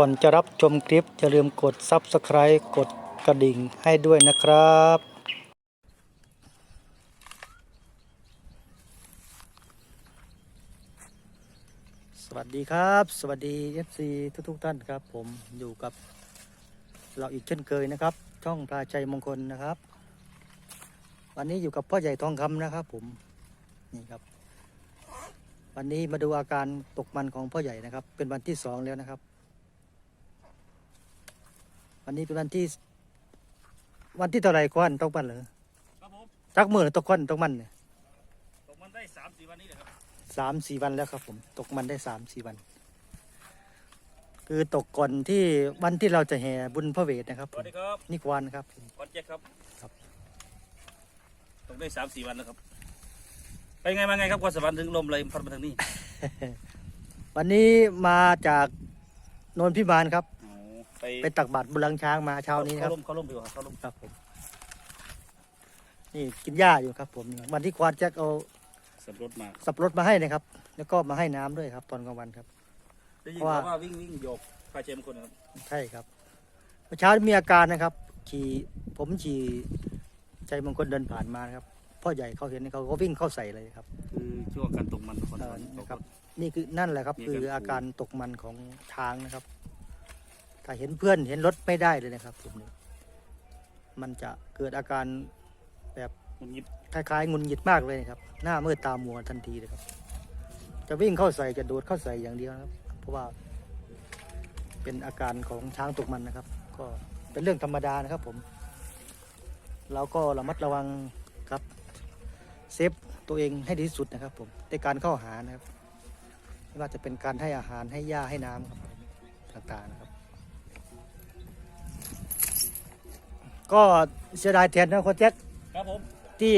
ก่อนจะรับชมคลิปอย่าลืมกด Subscribe กดกระดิ่งให้ด้วยนะครับ สวัสดีครับ สวัสดี FC ทุกทุกๆท่านครับ ผมอยู่กับเราอีกเช่นเคยนะครับ ช่องปลาใจมงคลนะครับ วันนี้อยู่กับพ่อใหญ่ทองคำนะครับ ผมนี่ครับ วันนี้มาดูอาการตกมันของพ่อใหญ่นะครับ เป็นวันที่สองแล้วนะครับ วันนี้เป็นวันที่ วันที่เท่าไหร่ก้อนตกมันเหรอครับผมจักมือหรือตกก้อนตกมันเนี่ยตกมันได้สามสี่วันนี้แหละครับสามสี่วันแล้วครับ ผม ตกมันได้สามสี่วัน คือตกก่อนที่วันที่เราจะแห่บุญพระเวทนะครับสผวัมสดีครับนี่กวันครับผม วันแจ็คครับครับ ตกได้สามสี่วันแล้วครับไปไงมาไงครับความสวรรค์ถึงลมเลยพัดมาทางนี้วันนี้มาจากโนนพิมานครับอ๋อ ไปไปตักบาตรบุญลังช้างมาเช้านี้ครับเข้าร่มเข้าร่มอยู่ครับเข้าร่มครับผมนี่กินหญ้าอยู่ครับ ผมวันที่ควานแจ็คเอาสับรถมาสับปะรถมาให้นะครับ แล้วก็มาให้น้ำด้วยครับ ตอนกลางวันครับได้ยินเพราะว่าข่าวว่าวิ่งวิ่งโยกพาเชมคนนะครับใช่ครับเมื่อเช้ามีอาการนะครับ ขี่ผมขี่ใจมงคลเดินผ่านมานะครับพ่อใหญ่เขาเห็นเขาก็วิ่งเข้าใส่เลยครับ คือช่วงการตกมันคนเออเขานะครับ นี่คือนั่นแหละครับมีคือการอาการตกมันของช้างนะครับ ถ้าเห็นเพื่อนเห็นรถไม่ได้เลยนะครับผมนี่มันจะเกิดอาการแบบมันยิบคล้ายๆงุนหงิดมากเลยครับ หน้ามืดตามัวทันทีเลยครับ จะวิ่งเข้าใส่จะโดดเข้าใส่อย่างเดียวนะครับ เพราะว่า เป็นอาการของช้างตกมันนะครับ ก็เป็นเรื่องธรรมดานะครับ ผม เราก็ระมัดระวังครับ เซฟตัวเองให้ดีที่สุดนะครับ ผมในการเข้าหานะครับไม่ว่าจะเป็นการให้อาหารให้หญ้าให้น้ำครับต่างๆนะครับ ก็เสียดายแทนนะโค้ชแจ็คครับผมที่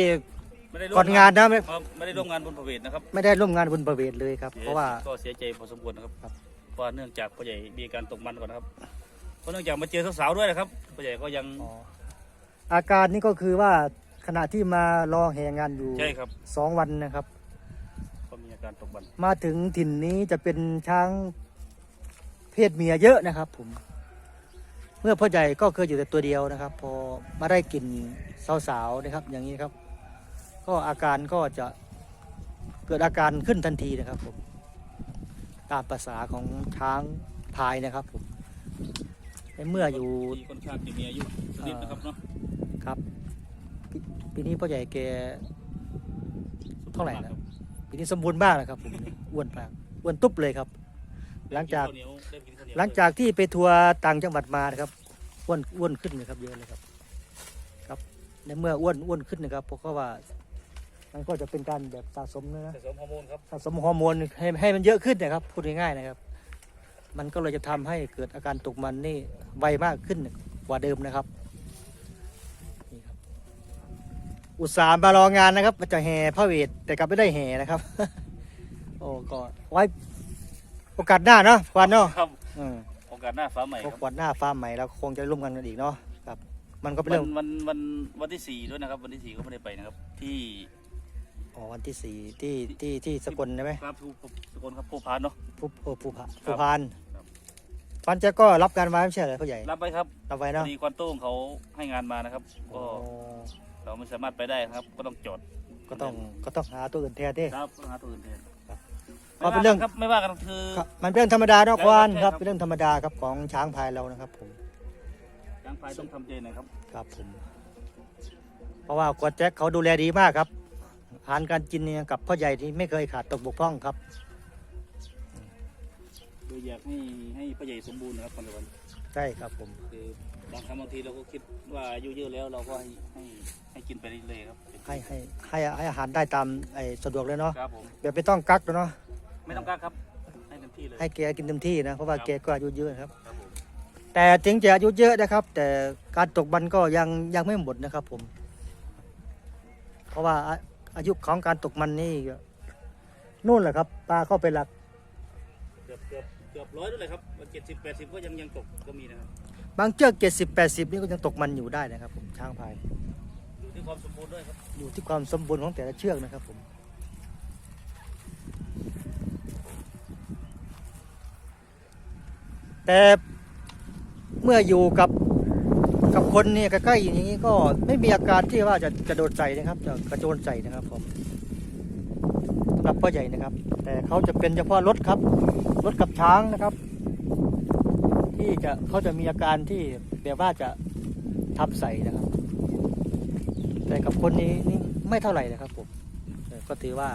ไม่ได้ร่วมก่อนงานนะไม่ครับไม่ได้ร่วมงานบนพระเวทนะครับไม่ได้ร่วมงานบุญประเวทเลยครับสียเพราะว่า ก็เสียใจพอสมควรนะครับครับ เพราะว่าเนื่องจากพ่อใหญ่มีอาการตกมันก่อนนะครับเพราะเนื่องจากมาเจอสาวๆด้วยนะครับพ่อใหญ่ก็ยังอ๋ออาการนี้ก็คือว่าขณะที่มารอแห่งานอยู่ใช่ครับสองวันนะครับ ก็มีอาการตกมันมาถึงถิ่นนี้จะเป็นช้างเพศเมียเยอะนะครับ ผม เมื่อพ่อใหญ่ก็เคยอยู่แต่ตัวเดียวนะครับ พอมาได้กลิ่นสาวๆนะครับ อย่างนี้ครับ ก็อาการก็จะเกิดอาการขึ้นทันทีนะครับผมตามภาษาของช้างพายนะครับผมในเมื่ออยู่ที่ค่อนข้างจะมีอายุชนิดนะครับเนาะครับปปีนี้พ่อใหญ่แกเท่าไหร่นะปีนี้สมบูรณ์มากนะครับผมอ้วนมากอ้วนตุ๊บเลยครับ หลังจากได้นข้วเหนียวได้กินข้าวเหนียวหลังจากที่ไปทัวร์ต่างจังหวัดมานะครับอ้วนอ้วนขึ้นเลยครับเยอะเลยครับ ครับในเมื่ออ้วนอ้วนขึ้นนะครับเพราะว่ามันก็จะเป็นการแบบสะสมนะนะผสมฮอร์โมนครับสะสมฮอร์โมนให้ให้มันเยอะขึ้นนะครับพูดง่ายๆนะครับ มันก็เลยจะทำให้เกิดอาการตกมันนี่ไวมากขึ้นกว่าเดิมนะครับนี่ครับ อุตส่าห์มารองานนะครับมันจะแห่พระเวทแต่กลับไม่ได้แห่นะครับ โอ้ก็ไว้ โอกาสหน้าเนาะควันเนาะครับอืมโอกาสหน้าฟ้าใหม่พควรักบวันหน้าฟาร์มใหม่แล้วคงจะร่วมกันกันอีกเนาะครับ มันก็เป็นวัเรื่นองวันวันวันที่สี่ด้วยนะครับวันที่สี่ก็ไม่ได้ไปนะครับ ที่อ๋อวันที่สี่ที่ที่ที่สกลใช่ไหมครับภูสกลครับภูพานเนาะ ผู้ผู้ผู้พาครับผู้พานครับ ฟันจะก็รับการไว้ไม่ใช่เหรอพ่อใหญ่รับไปครับรับไว้พอเนาะดีควันโต้งเขาให้งานมานะครับโอ้ก็เราไม่สามารถไปได้ครับ ก็ต้องจอดก็ต้องก็ต้องหาตัวอื่นแทนดิครับต้องหาตัวอื่นแทนครับไม่ ก็เป็นเรื่องว่ากันครับไม่ว่ากันคือครับมันเป็นเรื่องธรรมดาเนาะใช่ควานใช่ครับครับเป็นเรื่องธรรมดาครับของช้างพายเรานะครับผมช้างพายต้องทำใจหนะครับครับผมเพราะว่ากวดแจ็คเขาดูแลดีมากครับอาหารการกินเนี่ยกับพ่อใหญ่ที่ไม่เคยขาดตกบกพร่องครับโดยอยากให้ให้พ่อใหญ่สมบูรณ์นะครับคนละวันใช่ครับผมคือบางครั้งบางทีเราก็คิดว่าอายุเยอะแล้วเราก็ให้ให้ให้กินไปเรื่อยๆครับให้ให้ให้ให้อาหารได้ตามไอ้สะดวกเลยเนาะครับผมแบบไม่ต้องกักเนาะ ไม่ต้องกล้าครับ ให้เต็มที่เลย ให้แกกินเต็มที่นะ เพราะว่าครับ แกก็อายุเยอะครับ ครับผมแต่ถึงจะอายุเยอะนะครับ แต่การตกบันก็ยังยังไม่หมดนะครับผม เพราะว่าอาอายุของการตกมันนี่ก็นู่นแหละครับปลาเข้าไปหลัก เกือบเกือบเกือบร้อยด้วยเลยครับเจ็ดสิบแปดสิบก็ยังยังตกก็มีนะครับ บางเชือกเจ็ดสิบแปดสิบนี่ก็ยังตกมันอยู่ได้นะครับผมช้างพาย อยู่ที่ความสมบูรณ์ด้วยครับ อยู่ที่ความสมบูรณ์ของแต่ละเชือกนะครับผม แต่เมื่ออยู่กับกับคนเนี่ยใกล้ๆอย่างนี้ก็ไม่มีอาการที่ว่าจะจะโดนใส่นะครับ จะกระโจนใส่นะครับผมสำหรับพ่อใหญ่นะครับ แต่เขาจะเป็นเฉพาะรถครับรถกับช้างนะครับ ที่จะเขาจะมีอาการที่แบบว่าจะทับใส่นะครับ แต่กับคนนี้นี่ไม่เท่าไหร่นะครับผมก็ถือว่า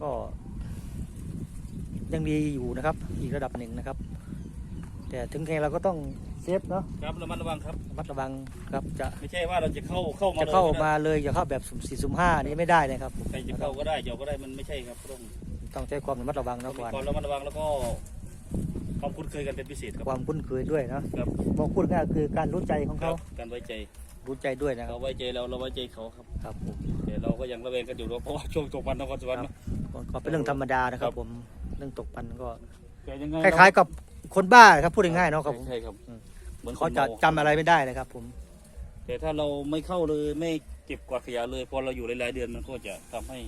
ก็ ยังดีอยู่นะครับ อีกระดับหนึ่งนะครับ แต่ถึงไงเราก็ต้องเซฟเนาะครับระมัดระวังครับระมัดระวังครับจะไม่ใช่ว่าเราจะเข้าเข้ามาจะเลยเข้าก็ได้มาเลยอย่าเข้าแบบสุ่มสี่สุ่มห้านี่ไม่ได้นะครับผมใครจะเข้าก็ได้เดี๋ยวก็ได้มันไม่ใช่ครับต้องต้องใช้ความระมัดระวังต้อนะงมีก่อนความระมัดระวังแล้วก็ความคุ้นเคยกันเป็นพิเศษครับความคุ้นเคยด้วยนะครับบอกพูดง่ายๆคือการรู้ใจของครัเขาบการไว้ใจรู้ใจด้วยนะครับเขาไว้ใจเราเราไว้ใจเขาครับครับผมแต่เราก็ยังระแวงกันอยู่เนอะเพราะว่าช่วงตกมันนครสวรรค์เนอะก็เป็นเรื่องธรรมดานะครัครับบผม เรื่องตกปันก็แต่ยังไงคล้ายๆกับคนบ้าครับพูดง่ายๆเนาะครับผมใช่ครับอืมเหมือนเขาคนจะเมาจำอะไรไม่ได้นะครับ ผมแต่ถ้าเราไม่เข้าเลยไม่เก็บกวาดขยะเลยพอเราอยู่หลายๆเดือนมันก็จะทำให้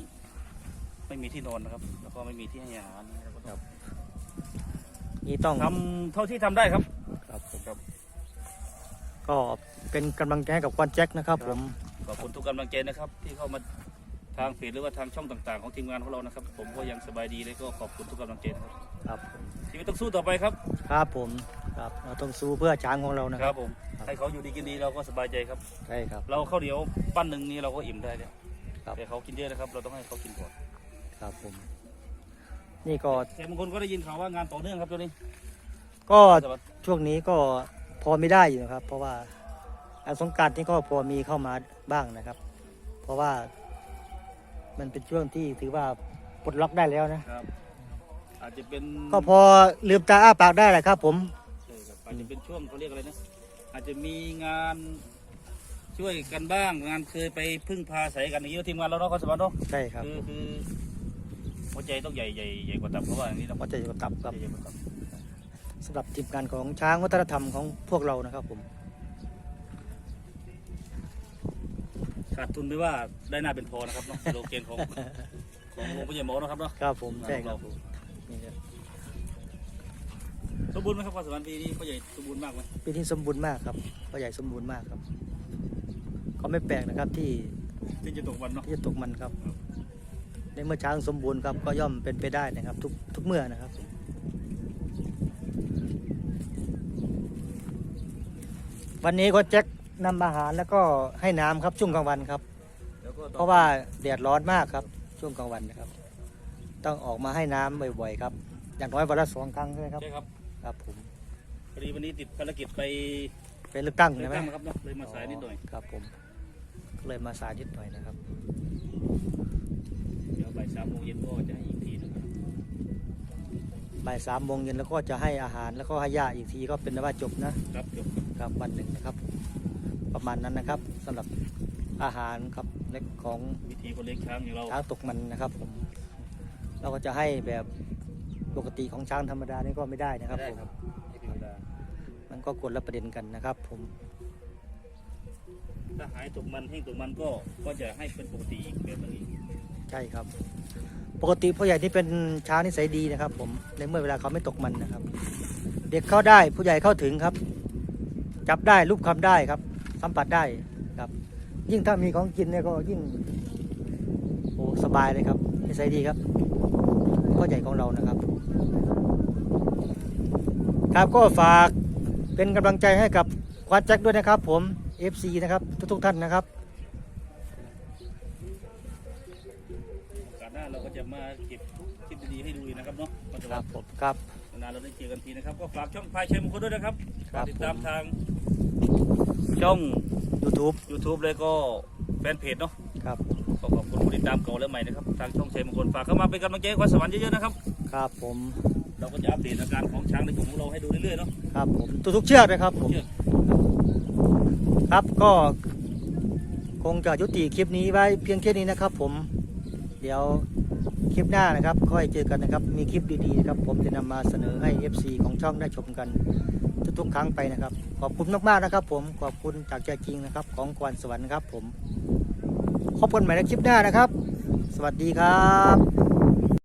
ไม่มีที่นอนนะครับ แล้วก็ไม่มีที่ให้อาหารเราก็ต้องนี่ต้องทำเท่าที่ทำได้ครับครับผมครับ ก็เป็นกำลังใจให้กับควันแจ็คนะครับ ผม ขอบคุณทุกกำลังใจนะครับ ที่เข้ามา ทางเพจหรือว่าทางช่องต่างๆ ของทีมงานของเรานะครับ ผมก็ยังสบายดีเลยก็ขอบคุณทุกกำลังใจนะครับครับชีวิตต้องสู้ต่อไปครับครับผมครับเราต้องสู้เพื่อช้างของเรานะคครัรับบผมครับให้เขาอยู่ดีกินดีเราก็สบายใจครับ ใช่ครับ เราข้าวเหนียวปั้นหนึ่งนี้เราก็อิ่มได้แล้วครับ แต่เขากินเยอะนะครับ เราต้องให้เขากินก่อนครับผม นี่ก็แต่บางคนก็ได้ยินข่าวว่างานต่อเนื่องครับตัวนี้ก็สวัสดีช่วงนี้ก็พอไม่ได้อยู่นะครับ เพราะว่าอันสงกรารนี่ก็พอมีเข้ามาบ้างนะครับ เพราะว่า มันเป็นช่วงที่ถือว่าปลดล็อกได้แล้วนะ ครับ อาจจะเป็นก็พอลืมตาอ้าปากได้แหละครับ ผม ใช่ครับอาจจะเป็นช่วงเขาเรียกอะไรนะอาจจะมีงานช่วยกันบ้าง งานเคยไปพึ่งพาใส่กันอย่างนี้ทีมงานเราเนาะคอนสวรรค์เนาะใช่ครับคือคือหัวใจต้องใหญ่ใหญ่ใหญ่กว่าตับเพราะว่าอย่างนี้เราก็จะอยู่กับตับครับใหญ่กว่าตับสำหรับทีมงานของช้างวัฒนธรรมของพวกเรานะครับผม ขาดทุนไม่ว่าได้หน้าเป็นพอนะครับเนาะโลเกนของของโรงพยาบาลหมอนะครับเนาะครับผมใช่ครับผมนี่ครับสมบูรณ์ไหมครับความสวรรค์ปีนี้พ่อใหญ่สมบูรณ์มากไหมปีนี้สมบูรณ์มากครับพ่อใหญ่สมบูรณ์มากครับ ก็ไม่แปลกนะครับที่ที่จะตกวันเนาะที่จะตกมันครับ ในเมื่อช้างสมบูรณ์ครับก็ย่อมเป็นไปได้นะครับ ทุกทุกเมื่อนะครับวันนี้ก็แจ็ค นำอาหารแล้วก็ให้น้ำครับช่วงกลางวันครับ แล้วก็เพราะว่าแดดร้อนมากครับช่วงกลางวันนะครับ ต้องออกมาให้น้ำบ่อยๆครับอย่างน้อยวันละสองครั้งใช่ไหมครับใช่ครับครับผมพอดีวันนี้ติดภารกิจไปเป็นเลือกตั้งเลือใช่กไหม ตั้งนะครับเนาะเลยมาสายนิดหน่อยครับผมก็เลยมาสายนิดหน่อยนะครับ เดี๋ยวบ่ายสามโมงเย็นก็จะให้อีกทีนะครับบ่ายสามโมงเย็นแล้วก็จะให้อาหารแล้วก็ให้ยาอีกทีก็เป็นว่าจบนะครับจบ ครับวันหนึ่งนะครับ ประมาณนั้นนะครับสำหรับอาหารครับเล็กของวิธีคนเลี้ยงช้างอย่างเราช้างตกมันนะครับผมเราก็จะให้แบบปกติของช้างธรรมดานี่ก็ไม่ได้นะครับได้ผมครับไม่ธรรมดามันก็กดละประเด็นกันนะครับ ผมถ้าหายตกมันแห้งตกมันก็ก็จะให้เป็นปกติอีกแบบนึงอีกใช่ครับ ปกติผู้ใหญ่ที่เป็นช้างนิสัยดีนะครับ ผมในเมื่อเวลาเขาไม่ตกมันนะครับ เด็กเข้าได้ผู้ใหญ่เข้าถึงครับ จับได้รูปคำได้ครับ สัมผัสได้ครับ ยิ่งถ้ามีของกินเนี่ยก็ยิ่งโอ้สบายเลยครับนิสัยดีครับพ่อใหญ่ของเรานะครับ ครับก็ฝากเป็นกำลังใจให้กับควานแจ็คด้วยนะครับ ผม FC นะครับทุกๆท่านนะครับโอกาสหน้าเราก็จะมาเก็บคลิปดีๆให้ดูอีกนะครับเนาะปัจจุคบัรันบผมครับนานๆเราได้เจอกันทีนะครับ ก็ฝากช่องพายชัยมงคลด้วยนะครับครับฝากติดตามผมทาง ช่อง YouTube YouTube เลยก็แฟนเพจเนาะครับก็ขอบคุณผู้ติดตามเก่าและใหม่นะครับทางช่องชัยมงคลฝากเข้ามาเป็นกำลังใจให้ควานสวรรค์เยอะๆนะครับครับผมเราก็จะอัปเดตอาการของช้างในกลุ่มของเราให้ดูเรื่อยๆเนาะครับผมทุกๆเชือกนะครับผม เชือกครับก็คงจะยุติคลิปนี้ไว้เพียงแค่นี้นะครับผม เดี๋ยวคลิปหน้านะครับ ค่อยเจอกันนะครับ มีคลิปดีๆนะครับ ผมจะนำมาเสนอให้ FC ของช่องได้ชมกัน ทุกๆ ครั้งไปนะครับ ขอบคุณมากๆนะครับ ผมขอบคุณจากใจจริงนะครับ ของกวนสวรรค์ครับ ผมพบกันใหม่ในคลิปหน้านะครับ สวัสดีครับ